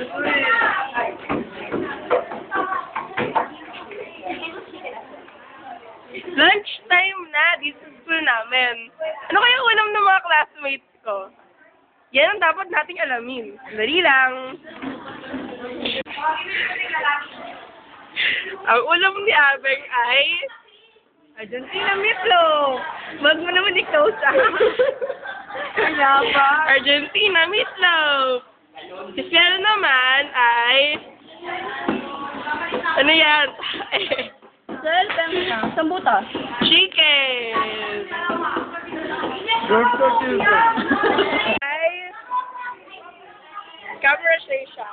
Lunch time na dito sa school namin. Ano kaya ulam ng mga classmates ko? Yan ang dapat nating alamin. Dali lang. Ang ulam ni Abeng ay Argentina meatloaf. Wag mo naman. Kaya ba? Argentina meatloaf. Si Fiel naman ay ano yan? Pem na. Sambuta. Chicken. ay conversation.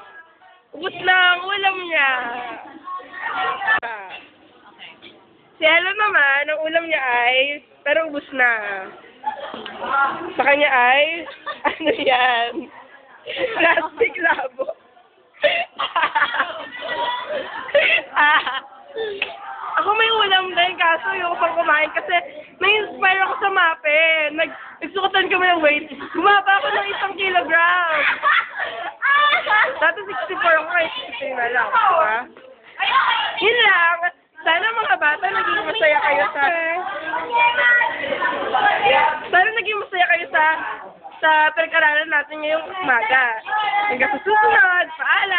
Ubus na ang ulam niya. Si Ella naman, ang ulam niya ay, pero ubus na. Sa kanya ay, ano yan? Plastic kaso yung pang kumain kasi na-inspire ako sa mape. Nag, nagsukutan kami ng weight. Gumaba ako ng isang kilogram. Dati 64 ako, kaya 63 na lang. Diba? Yun lang. Sana mga bata naging masaya kayo sa... Sana naging masaya kayo sa sa pinag-aralan natin ngayong umaga. Hanggang sa susunod. Paalam!